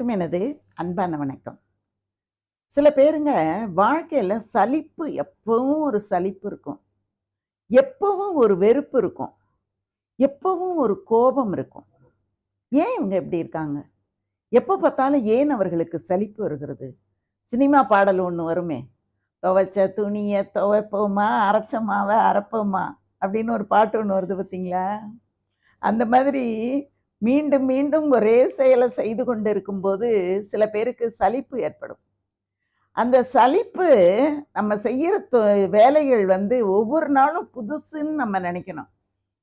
அனைவருக்கும் எனது அன்பான வணக்கம். சில பேருங்க வாழ்க்கையில் சலிப்பு எப்பவும் ஒரு சலிப்பு இருக்கும். எப்பவும் ஒரு வெறுப்பு இருக்கும். எப்பவும் ஒரு கோபம் இருக்கும். ஏன் இவங்க இப்படி இருக்காங்க? எப்போ பார்த்தாலும் ஏன் அவர்களுக்கு சலிப்பு வருகிறது? சினிமா பாடல் ஒன்று வருமே. துவைச்ச துணியை துவைப்போமா அரைச்ச மாவை அரைப்போமா அப்படின்னு ஒரு பாட்டு ஒன்று வருது பார்த்தீங்களா? அந்த மாதிரி மீண்டும் மீண்டும் ஒரே செயலை செய்து கொண்டு இருக்கும்போது சில பேருக்கு சலிப்பு ஏற்படும். அந்த சலிப்பு நம்ம செய்கிற தொ- வேலைகள் வந்து ஒவ்வொரு நாளும் புதுசுன்னு நம்ம நினைக்கணும்.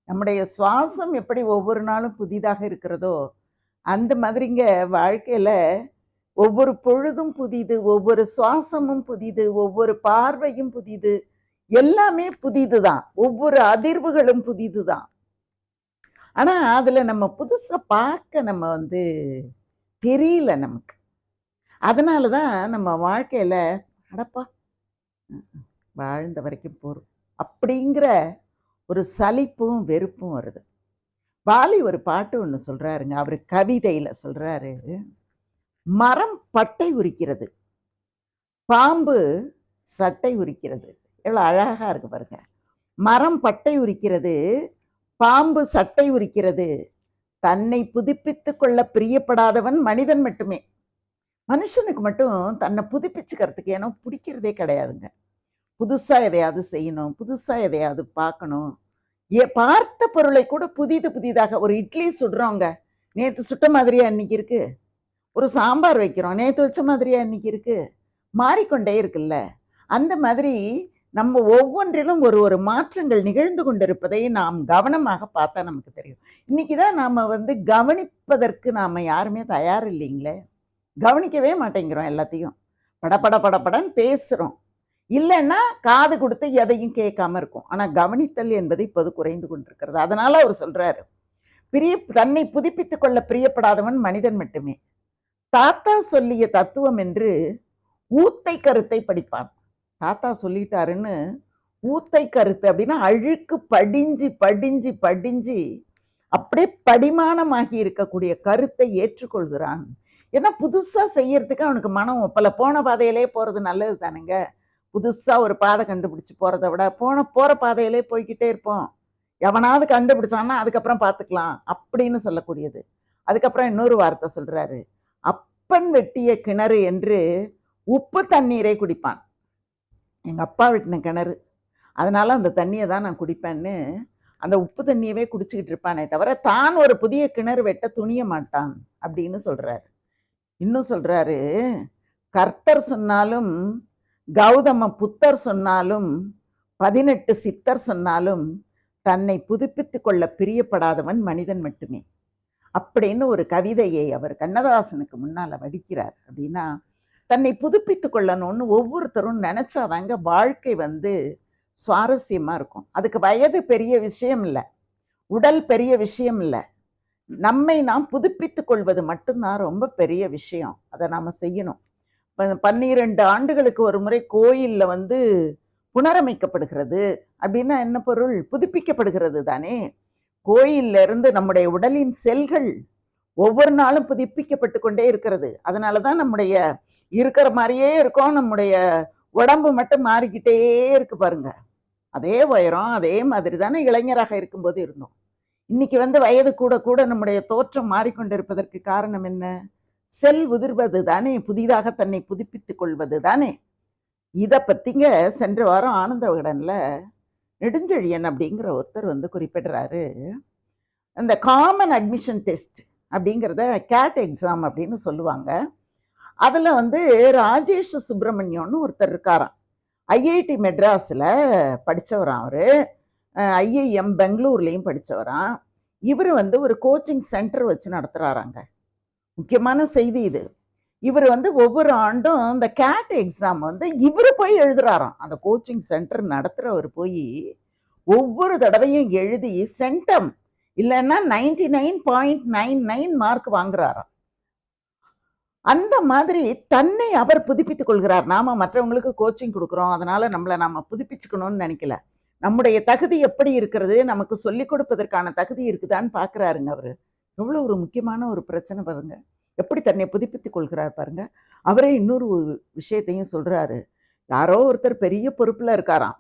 நம்முடைய சுவாசம் எப்படி ஒவ்வொரு நாளும் புதிதாக இருக்கிறதோ அந்த மாதிரிங்க வாழ்க்கையில் ஒவ்வொரு பொழுதும் புதிது ஒவ்வொரு சுவாசமும் புதிது ஒவ்வொரு பார்வையும் புதிது எல்லாமே புதிது தான் ஒவ்வொரு அதிர்வுகளும் புதிது தான் ஆனால் அதில் நம்ம புதுசாக பார்க்க நம்ம வந்து தெரியல நமக்கு. அதனால தான் நம்ம வாழ்க்கையில் அடப்பா வாழ்ந்த வரைக்கும் போகிறோம் அப்படிங்கிற ஒரு சலிப்பும் வெறுப்பும் வருது. பாலி ஒரு பாட்டு ஒன்று சொல்கிறாருங்க அவர் கவிதையில் சொல்கிறாரு மரம் பட்டை உரிக்கிறது. பாம்பு சட்டை உரிக்கிறது. எவ்வளோ அழகாக இருக்கு பாருங்க. மரம் பட்டை உரிக்கிறது பாம்பு சட்டை உரிக்கிறது. தன்னை புதுப்பித்து கொள்ள பிரியப்படாதவன் மனிதன் மட்டுமே. மனுஷனுக்கு மட்டும் தன்னை புதுப்பிச்சுக்கிறதுக்கு ஏன்னா பிடிக்கிறதே கிடையாதுங்க. புதுசாக எதையாவது செய்யணும் புதுசாக எதையாவது பார்க்கணும். ஏ பார்த்த பொருளை கூட புதிது புதிதாக ஒரு இட்லி சுடுறோங்க. நேற்று சுட்ட மாதிரியா இன்னைக்கு இருக்கு? ஒரு சாம்பார் வைக்கிறோம் நேற்று வச்ச மாதிரியா இன்னைக்கு இருக்கு? மாறிக்கொண்டே இருக்குல்ல. அந்த மாதிரி நம்ம ஒவ்வொன்றிலும் ஒரு ஒரு மாற்றங்கள் நிகழ்ந்து கொண்டிருப்பதை நாம் கவனமாக பார்த்தா நமக்கு தெரியும். இன்னைக்கு தான் நாம் வந்து கவனிப்பதற்கு நாம் யாருமே தயார் இல்லைங்களே கவனிக்கவே மாட்டேங்கிறோம் எல்லாத்தையும். படபட படபடன்னு பேசுகிறோம் இல்லைன்னா காது கொடுத்து எதையும் கேட்காம இருக்கும். ஆனால் கவனித்தல் என்பது இப்போது குறைந்து கொண்டிருக்கிறது. அதனால் அவர் சொல்கிறாரு பிரிய தன்னை புதுப்பித்து கொள்ள பிரியப்படாதவன் மனிதன் மட்டுமே. தாத்தா சொல்லிய தத்துவம் என்று ஊத்தை கருத்தை படிப்பான். தாத்தா சொல்லிட்டாருன்னு ஊத்தை கருத்து அப்படின்னா அழுக்கு படிஞ்சு படிஞ்சு படிஞ்சு அப்படியே படிமானமாகி இருக்கக்கூடிய கருத்தை ஏற்றுக்கொள்கிறான். ஏன்னா புதுசாக செய்யறதுக்கு அவனுக்கு மனம் ஒப்பல. போன பாதையிலே போறது நல்லது தானுங்க. புதுசாக ஒரு பாதை கண்டுபிடிச்சி போகிறத விட போன போகிற பாதையிலே போய்க்கிட்டே இருப்போம். எவனாவது கண்டுபிடிச்சான்னா அதுக்கப்புறம் பார்த்துக்கலாம் அப்படின்னு சொல்லக்கூடியது. அதுக்கப்புறம் இன்னொரு வார்த்தை சொல்கிறாரு அப்பன் வெட்டிய கிணறு என்று உப்பு தண்ணீரை குடிப்பான். எங்கள் அப்பா வெட்டின கிணறு. அதனால் அந்த தண்ணியை தான் நான் குடிப்பேன்னு அந்த உப்பு தண்ணியவே குடிச்சிக்கிட்டு இருப்பானே தவிர தான் ஒரு புதிய கிணறு வெட்ட துணிய மாட்டான் அப்படின்னு சொல்கிறார் இன்னும் சொல்கிறாரு கர்த்தர் சொன்னாலும் கௌதம புத்தர் சொன்னாலும் பதினெட்டு சித்தர் சொன்னாலும் தன்னை புதுப்பித்து கொள்ள பிரியப்படாதவன் மனிதன் மட்டுமே. அப்படின்னு ஒரு கவிதையை அவர் கண்ணதாசனுக்கு முன்னால் வடிக்கிறார். அப்படின்னா தன்னை புதுப்பித்து கொள்ளணும்னு ஒவ்வொருத்தரும் நினச்சாதாங்க வாழ்க்கை வந்து சுவாரஸ்யமாக இருக்கும். அதுக்கு வயது பெரிய விஷயம் இல்லை. உடல் பெரிய விஷயம் இல்லை. நம்மை நாம் புதுப்பித்து கொள்வது மட்டும்தான் ரொம்ப பெரிய விஷயம். அதை நாம் செய்யணும். ப- ஆண்டுகளுக்கு ஒரு முறை கோயிலில் வந்து புனரமைக்கப்படுகிறது அப்படின்னா என்ன பொருள்? புதுப்பிக்கப்படுகிறது தானே. கோயில்ல இருந்து நம்முடைய உடலின் செல்கள் ஒவ்வொரு நாளும் புதுப்பிக்கப்பட்டு கொண்டே இருக்கிறது. அதனால தான் நம்முடைய இருக்கிற மாதிரியே இருக்கும். நம்முடைய உடம்பு மட்டும் மாறிக்கிட்டே இருக்கு பாருங்க. அதே உயரம் அதே மாதிரி தானே இளைஞராக இருக்கும்போது இருந்தோம். இன்னைக்கு வந்து வயது கூட கூட நம்முடைய தோற்றம் மாறிக்கொண்டிருப்பதற்கு காரணம் என்ன? செல் உதிர்வது தானே புதிதாக தன்னை புதுப்பித்துக் கொள்வது தானே. இதை பற்றிங்க சென்ற வாரம் ஆனந்த விகடனில் நெடுஞ்செழியன் அப்படிங்கிற ஒருத்தர் வந்து குறிப்பிடுறாரு. அந்த காமன் அட்மிஷன் டெஸ்ட் அப்படிங்கிறத கேட் எக்ஸாம் அப்படின்னு சொல்லுவாங்க. அதில் வந்து ராஜேஷ் சுப்பிரமணியம்னு ஒருத்தர் இருக்காராம். ஐஐடி மெட்ராஸில் படித்தவரான் அவர். ஐஐஎம் பெங்களூர்லேயும் படித்தவரான் இவர் வந்து ஒரு கோச்சிங் சென்டர் வச்சு நடத்துகிறாராங்க முக்கியமான செய்தி இது. இவர் வந்து ஒவ்வொரு ஆண்டும் இந்த கேட் எக்ஸாம் வந்து இவர் போய் எழுதுறாராம். அந்த கோச்சிங் சென்டர் நடத்துகிறவர் போய் ஒவ்வொரு தடவையும் எழுதி சென்டம் இல்லைன்னா ninety nine point nine nine mark வாங்குறாராம். அந்த மாதிரி தன்னை அவர் புதுப்பித்துக் கொள்கிறார். நாம மற்றவங்களுக்கு கோச்சிங் கொடுக்குறோம். அதனால நம்மளை நாம புதுப்பிச்சுக்கணும்னு நினைக்கல. நம்முடைய தகுதி எப்படி இருக்கிறது? நமக்கு சொல்லிக் கொடுப்பதற்கான தகுதி இருக்குதான்னு பார்க்கறாருங்க அவரு. எவ்வளோ ஒரு முக்கியமான ஒரு பிரச்சனை பாருங்க. எப்படி தன்னை புதுப்பித்துக் கொள்கிறார் பாருங்க. அவரே இன்னொரு விஷயத்தையும் சொல்றாரு. யாரோ ஒருத்தர் பெரிய பொறுப்புல இருக்காராம்.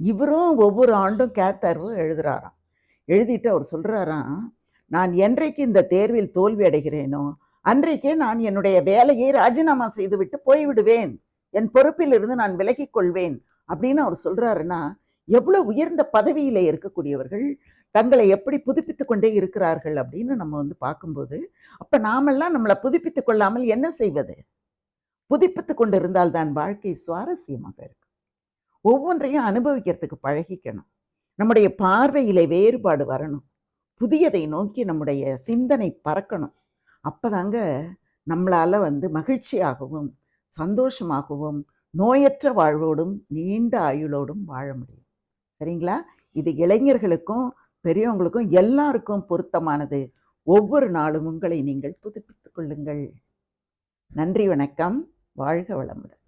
இவரும் ஒவ்வொரு ஆண்டும் கேட் தேர்வு எழுதுறாராம். எழுதிட்டு அவர் சொல்றாராம் நான் என்றைக்கு இந்த தேர்வில் தோல்வி அடைகிறேனோ அன்றைக்கே நான் என்னுடைய வேலையை ராஜினாமா செய்துவிட்டு போய்விடுவேன். என் பொறுப்பில் இருந்து நான் விலகிக் கொள்வேன் அப்படின்னு அவர் சொல்றாருன்னா எவ்வளவு உயர்ந்த பதவியில இருக்கக்கூடியவர்கள் தங்களை எப்படி புதுப்பித்துக் கொண்டே இருக்கிறார்கள் அப்படின்னு நம்ம வந்து பார்க்கும்போது அப்ப நாமெல்லாம் நம்மளை புதுப்பித்துக் கொள்ளாமல் என்ன செய்வது? புதுப்பித்துக் கொண்டு இருந்தால் தான் வாழ்க்கை சுவாரஸ்யமாக இருக்கும். ஒவ்வொன்றையும் அனுபவிக்கிறதுக்கு பழகிக்கணும். நம்முடைய பார்வையிலே வேறுபாடு வரணும். புதியதை நோக்கி நம்முடைய சிந்தனை பறக்கணும். அப்போதாங்க நம்மளால் வந்து மகிழ்ச்சியாகவும் சந்தோஷமாகவும் நோயற்ற வாழ்வோடும் நீண்ட ஆயுளோடும் வாழ முடியும். சரிங்களா? இது இளைஞர்களுக்கும் பெரியவங்களுக்கும் எல்லாருக்கும் பொருத்தமானது. ஒவ்வொரு நாளும் உங்களை நீங்கள் புதுப்பித்துக் கொள்ளுங்கள். நன்றி வணக்கம். வாழ்க வளமுடன்.